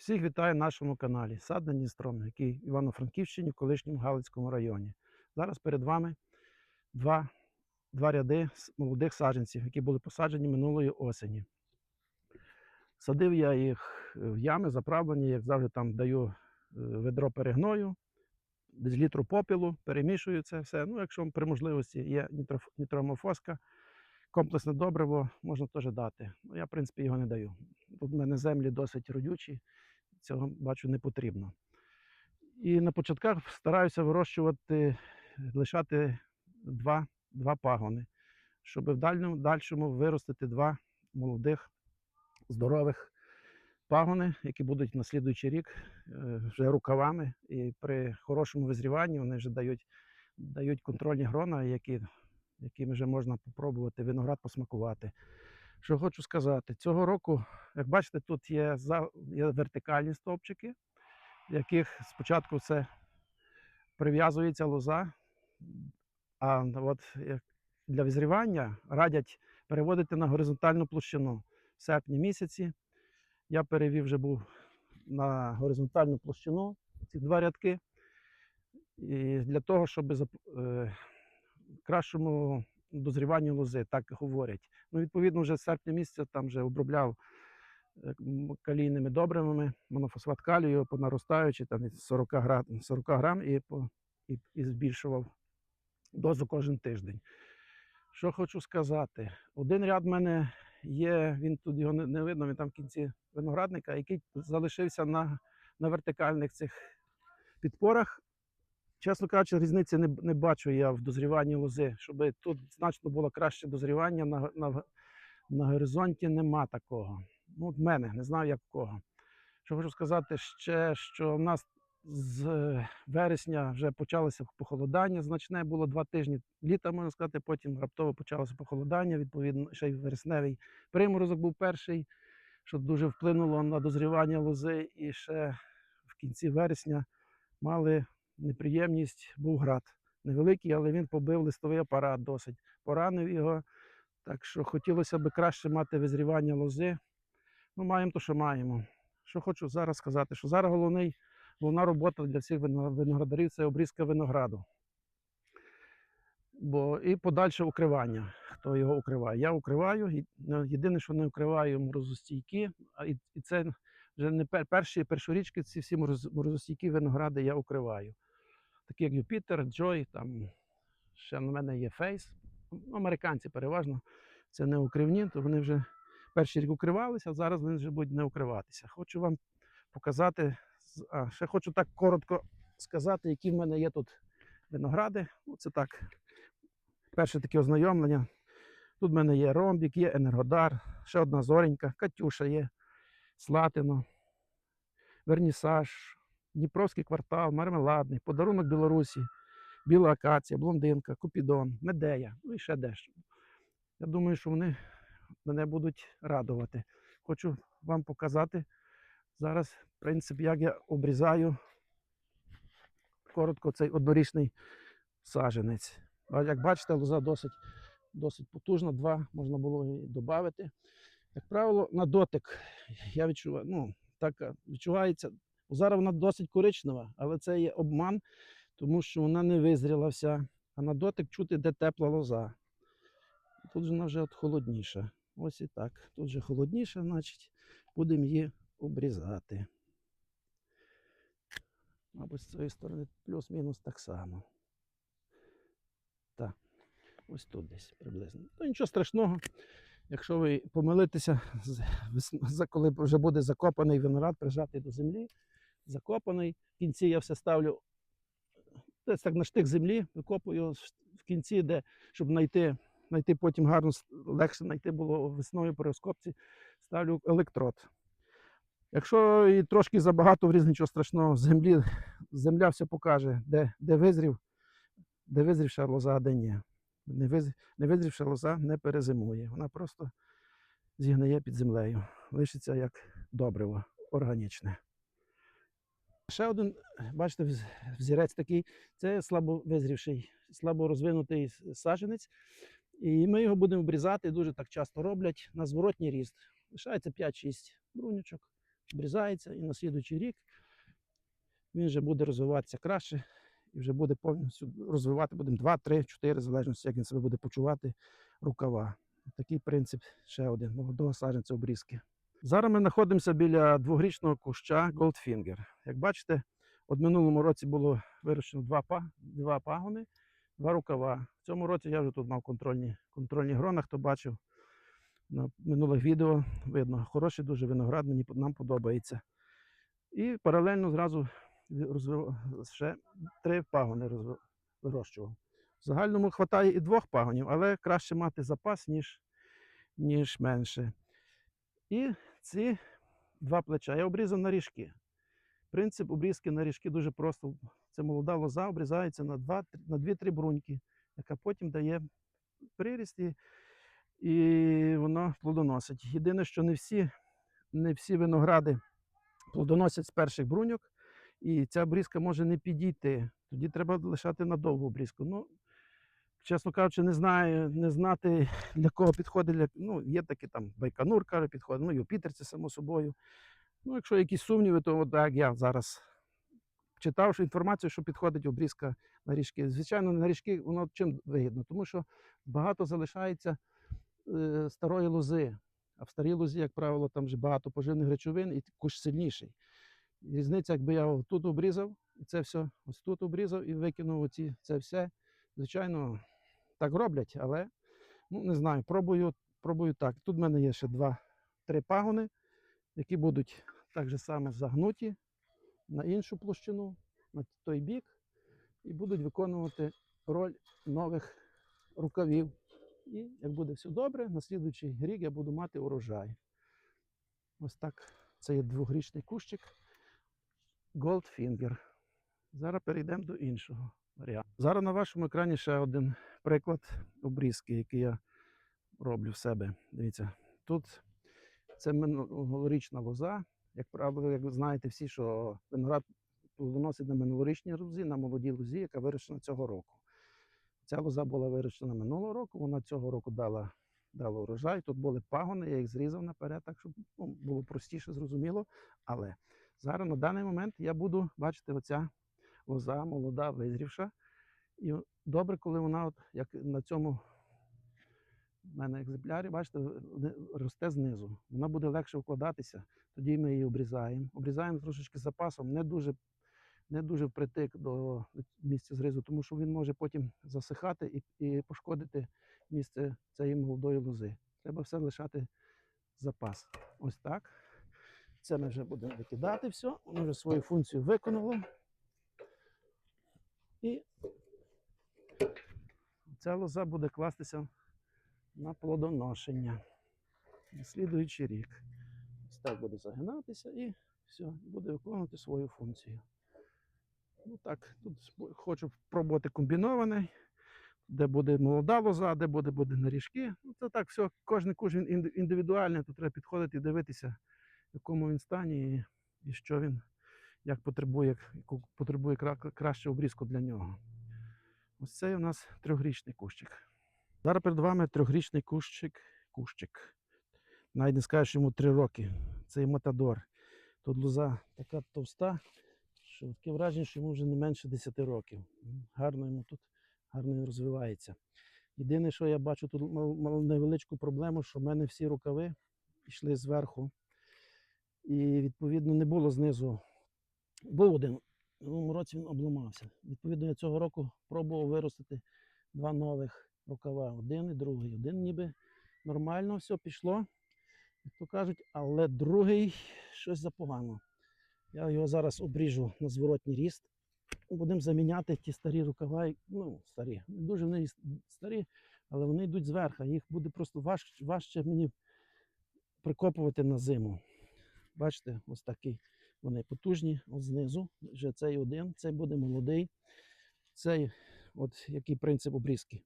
Всіх вітаю на нашому каналі Сад над Дністром, який в Івано-Франківщині в колишньому Галицькому районі. Зараз перед вами два, два ряди молодих саджанців, які були посаджені минулої осені. Садив я їх е, в ями, заправлені, як завжди там даю е, ведро перегною, десь літру попілу, перемішую це все. Ну, якщо при можливості є нітромофоска, комплексне добриво можна теж дати. Ну, я, в принципі, його не даю. Тут в мене землі досить родючі, цього бачу не потрібно. І на початках стараюся вирощувати, лишати два, два пагони, щоб в дальньому, дальшому виростити два молодих, здорових пагони, які будуть на слідуючий рік е, вже рукавами. І при хорошому визріванні вони вже дають, дають контрольні грона, які, якими вже можна попробувати виноград посмакувати. Що хочу сказати, цього року, як бачите, тут є, є вертикальні стовпчики, в яких спочатку це прив'язується лоза, а от для визрівання радять переводити на горизонтальну площину. В серпні місяці я перевів вже був на горизонтальну площину ці два рядки. І для того, щоб е, кращому дозріванню лози, так говорять. Ну, відповідно, вже з серпня місяця там вже обробляв е, калійними добривами, монофосфат калію, понаростаючи там від 40 грам, 40 грам і, і, і збільшував дозу кожен тиждень. Що хочу сказати, один ряд в мене є, він тут його не видно, він там в кінці виноградника, який залишився на, на вертикальних цих підпорах. Чесно кажучи, різниці не, не бачу я в дозріванні лози, щоб тут значно було краще дозрівання на, на, на горизонті нема такого. Ну, в мене, не знаю, як в кого. Що хочу сказати ще, що в нас з вересня вже почалося похолодання. Значне було два тижні літа, можна сказати, потім раптово почалося похолодання. Відповідно, ще й вересневий приморозок був перший, що дуже вплинуло на дозрівання лози. І ще в кінці вересня мали неприємність, був град. Невеликий, але він побив листовий апарат досить, поранив його. Так що хотілося б краще мати визрівання лози. Ну, маємо то, що маємо. Що хочу зараз сказати, що зараз головний, головна робота для всіх виноградарів це обрізка винограду. Бо і подальше укривання. Хто його укриває? Я укриваю. ну, Єдине, що не укриваю морозостійкі, а і, це вже не перші першорічки, ці всі мороз, морозостійкі виногради я укриваю. Такі як Юпітер, Джой, там ще на мене є Фейс. Ну, Американці переважно це не укривні, то вони вже перший рік укривалися, а зараз вони вже будуть не укриватися. Хочу вам показати, а ще хочу так коротко сказати, які в мене є тут виногради. Ну, це так, перше таке ознайомлення. Тут в мене є ромбік, є енергодар, ще одна зоренька, Катюша є, Слатино, Вернісаж, Дніпровський квартал, Мармеладний, Подарунок Білорусі, Біла акація, блондинка, Купідон, Медея, ну і ще дещо. Я думаю, що вони мене будуть радувати. Хочу вам показати зараз принцип, як я обрізаю коротко цей однорічний саженець. Як бачите, лоза досить, досить потужна, два можна було і додати. Як правило, на дотик я відчуваю, ну, так е, відчувається. Зараз вона досить коричнева, але це є обман, тому що вона не визріла вся. А на дотик чути, де тепла лоза. Тут же вона вже от холодніша. Ось і так. Тут вже холодніше, значить, будемо її обрізати. Мабуть, з цієї сторони плюс-мінус так само. Так, ось тут десь приблизно. Ну, нічого страшного. Якщо ви помилитеся, коли вже буде закопаний виноград, прижатий до землі, закопаний. В кінці я все ставлю десь так на штик землі, викопую в кінці, де, щоб знайти, знайти потім гарно, легше знайти було весною при розкопці, ставлю електрод. Якщо і трошки забагато вріз, нічого страшного, землі, земля все покаже, де, де визрів, де визрівша лоза, де ні. Не, виз, визрівша лоза не перезимує. Вона просто зігниє під землею. Лишиться як добриво, органічне. Ще один, бачите, взірець такий, це слабо визрівший, слабо розвинутий с- саджанець. І ми його будемо обрізати, дуже так часто роблять на зворотній ріст. Лишається 5-6 брунючок. обрізається, і на слідуючий рік він вже буде розвиватися краще і вже буде повністю розвивати, будемо 2, 3, 4, в залежності, як він себе буде почувати, рукава. Такий принцип ще один молодого саджанця обрізки. Зараз ми знаходимося біля двогрічного куща Goldfinger. Як бачите, от минулому році було вирощено два, два пагони, два рукава. В цьому році я вже тут мав контрольні, контрольні грона, хто бачив на минулих відео. Видно, хороший дуже виноград, мені нам подобається. І паралельно зразу розвив... ще три пагони розви- вирощував. В загальному вистачає і двох пагонів, але краще мати запас, ніж, ніж менше. І ці два плеча я обрізав на ріжки. Принцип обрізки на ріжки дуже просто. Це молода лоза обрізається на 2 на 2-3 бруньки, яка потім дає приріст і, і воно плодоносить. Єдине, що не всі, не всі виногради плодоносять з перших бруньок, і ця обрізка може не підійти. Тоді треба лишати на довгу обрізку. Ну, чесно кажучи, не знаю, не знати, для кого підходить. Ну, є такі там Байконур, каже, підходить, ну, Юпітер, це само собою. Ну, якщо якісь сумніви, то от як я зараз читав що інформацію, що підходить обрізка на ріжки. Звичайно, на ріжки воно чим вигідно, тому що багато залишається е, старої лози. А в старій лозі, як правило, там вже багато поживних речовин і кущ сильніший. Різниця, якби я тут обрізав, і це все ось тут обрізав і викинув оці, це все. Звичайно, так роблять, але ну, не знаю, пробую, пробую так. Тут в мене є ще два-три пагони, які будуть так же саме загнуті на іншу площину, на той бік, і будуть виконувати роль нових рукавів. І як буде все добре, на слідуючий рік я буду мати урожай. Ось так. Це є двогрічний кущик Goldfinger. Зараз перейдемо до іншого варіанту. Зараз на вашому екрані ще один приклад обрізки, який я роблю в себе. Дивіться, тут це минулорічна лоза. Як правило, як ви знаєте всі, що виноград плодоносить на минулорічній лозі, на молодій лозі, яка вирощена цього року. Ця лоза була вирощена минулого року, вона цього року дала, дала урожай. Тут були пагони, я їх зрізав наперед, так щоб ну, було простіше, зрозуміло. Але зараз на даний момент я буду бачити, оця лоза молода, визрівша. І добре, коли вона, от, як на цьому в мене екземплярі, бачите, росте знизу. Вона буде легше вкладатися. Тоді ми її обрізаємо. Обрізаємо трошечки запасом, не дуже, не дуже впритик до місця зрізу, тому що він може потім засихати і, і пошкодити місце цієї молодої лози. Треба все лишати запас. Ось так. Це ми вже будемо викидати все. Воно вже свою функцію виконало. І ця лоза буде кластися на плодоношення на слідуючий рік. Ось так буде загинатися і все, буде виконувати свою функцію. Ну так, тут хочу пробувати комбінований, де буде молода лоза, де буде, буде наріжки. Ну, це так, все, кожен інди- індивідуальний, тут треба підходити і дивитися, в якому він стані і, і що він як потребує, яку потребує кра- краще обрізку для нього. Ось це у нас трьохрічний кущик. Зараз перед вами трьохрічний кущик. кущик. Навіть не скажеш йому три роки. Це і Матадор. Тут лоза така товста, що таке враження, що йому вже не менше 10 років. Гарно йому тут, гарно він розвивається. Єдине, що я бачу тут мав невеличку проблему, що в мене всі рукави йшли зверху. І відповідно не було знизу. Був один. В минулому році він обламався. Відповідно, я цього року пробував виростити два нових рукава. Один і другий. Один ніби нормально все пішло, як то кажуть, але другий щось запогано. Я його зараз обріжу на зворотній ріст. Будемо заміняти ті старі рукава, ну, старі, дуже вони старі, але вони йдуть зверху. Їх буде просто важче, важче мені прикопувати на зиму. Бачите, ось такі вони потужні, от знизу. Вже цей один, цей буде молодий. Цей, от який принцип обрізки.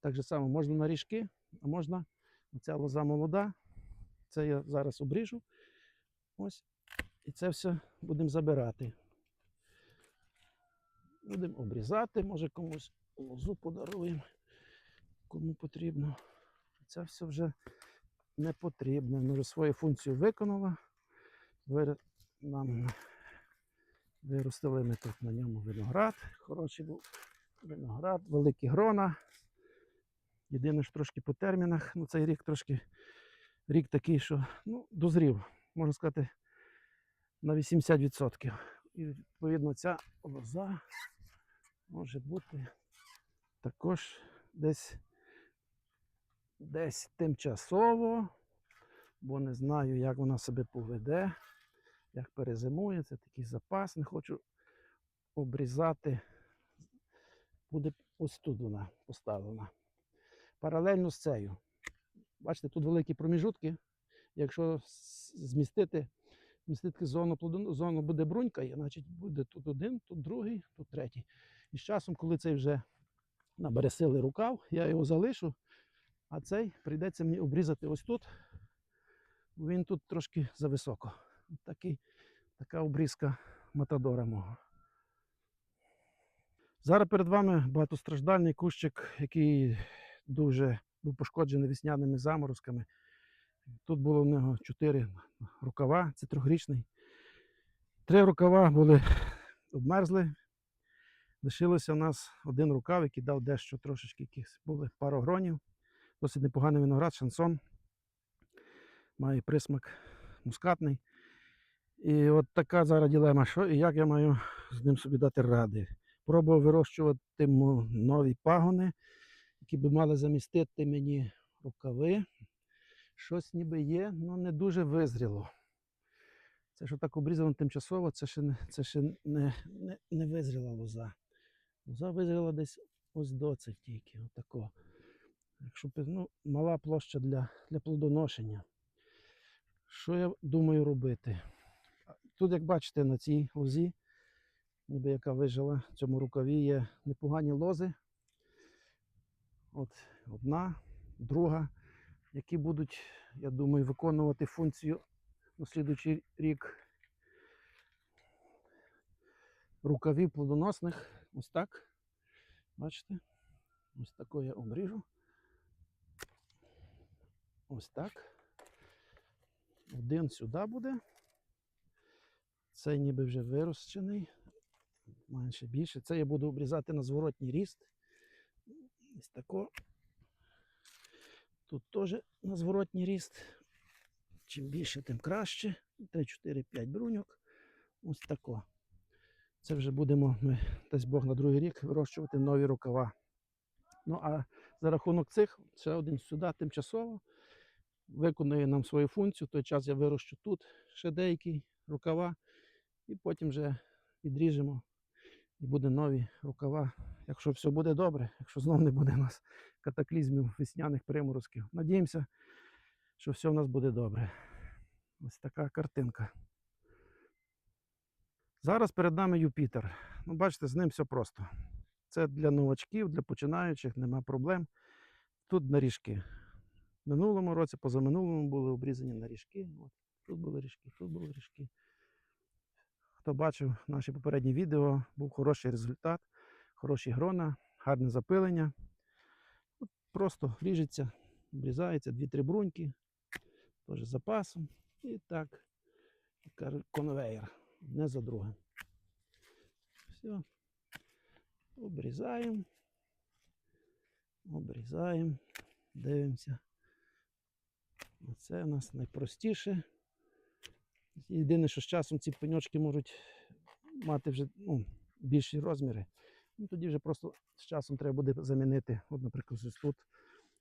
Так же само можна на ріжки, а можна оця лоза молода. Це я зараз обріжу. Ось. І це все будемо забирати. Будемо обрізати, може комусь лозу подаруємо, кому потрібно. Це все вже не потрібно. Воно вже свою функцію виконало. Нам виростили ми тут на ньому виноград. Хороший був виноград, великі грона. Єдине, що трошки по термінах. Ну, цей рік трошки рік такий, що ну, дозрів, можна сказати, на 80%. І відповідно ця лоза може бути також десь, десь тимчасово, бо не знаю, як вона себе поведе, як перезимує. Це такий запас. Не хочу обрізати. Буде ось тут вона поставлена. Паралельно з цією. Бачите, тут великі проміжутки. Якщо змістити, змістити зону, плодон- зону буде брунька, значить буде тут один, тут другий, тут третій. І з часом, коли цей вже набере сили рукав, я його залишу, а цей прийдеться мені обрізати ось тут, він тут трошки зависоко. Такий, така обрізка матадора мого. Зараз перед вами багатостраждальний кущик, який дуже був пошкоджений весняними заморозками. Тут було в нього чотири рукава, це трьохрічний. Три рукава були обмерзли. Лишилося у нас один рукав, який дав дещо трошечки якихось були пару гронів. Досить непоганий виноград, шансон. Має присмак мускатний. І от така зараз ділема, що і як я маю з ним собі дати ради. Пробував вирощувати нові пагони, які би мали замістити мені рукави. Щось ніби є, але не дуже визріло. Це що так обрізано тимчасово, це ще це ще не, не, не визріла лоза. Лоза визріла десь ось доцик тільки. Отако. Якщо ну, мала площа для, для плодоношення. Що я думаю робити? Тут, як бачите, на цій лозі, ніби яка вижила, в цьому рукаві є непогані лози. От одна, друга, які будуть, я думаю, виконувати функцію на слідуючий рік рукавів плодоносних. Ось так. Бачите? Ось тако я обріжу. Ось так. Один сюди буде. Цей ніби вже вирощений. Ще більше. Це я буду обрізати на зворотній ріст. Ось тако. Тут теж на зворотній ріст. Чим більше, тим краще. 3, 4, 5 бруньок. Ось тако. Це вже будемо ми, дасть Бог, на другий рік вирощувати нові рукава. Ну а за рахунок цих, ще один сюди тимчасово виконує нам свою функцію. В той час я вирощу тут ще деякі рукава, і потім вже відріжемо і буде нові рукава. Якщо все буде добре, якщо знов не буде у нас катаклізмів весняних приморозків. Надіємося, що все в нас буде добре. Ось така картинка. Зараз перед нами Юпітер. Ну, бачите, з ним все просто. Це для новачків, для починаючих, нема проблем. Тут наріжки. В минулому році, позаминулому були обрізані наріжки. От, тут були ріжки, тут були ріжки. Хто бачив наші попередні відео, був хороший результат, хороші грона, гарне запилення. Просто ріжеться, обрізається, 2-3 бруньки, теж запасом. І так, конвейер, одне за другим. Все. Обрізаємо. Обрізаємо. Дивимося. Оце у нас найпростіше. Єдине, що з часом ці пеньочки можуть мати вже ну, більші розміри. Ну, тоді вже просто з часом треба буде замінити. От, наприклад, ось тут.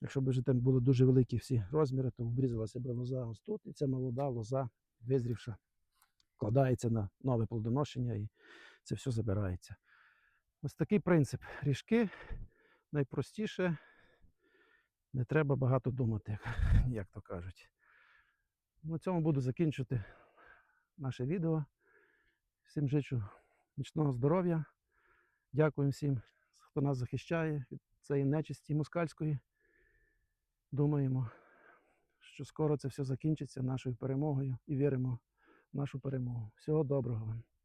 Якщо б вже там були дуже великі всі розміри, то обрізалася б лоза ось тут, і ця молода лоза, визрівша, вкладається на нове плодоношення і це все забирається. Ось такий принцип. Ріжки найпростіше, не треба багато думати, як, то кажуть. На цьому буду закінчувати наше відео. Всім жичу міцного здоров'я. Дякую всім, хто нас захищає від цієї нечисті москальської. Думаємо, що скоро це все закінчиться нашою перемогою і віримо в нашу перемогу. Всього доброго вам.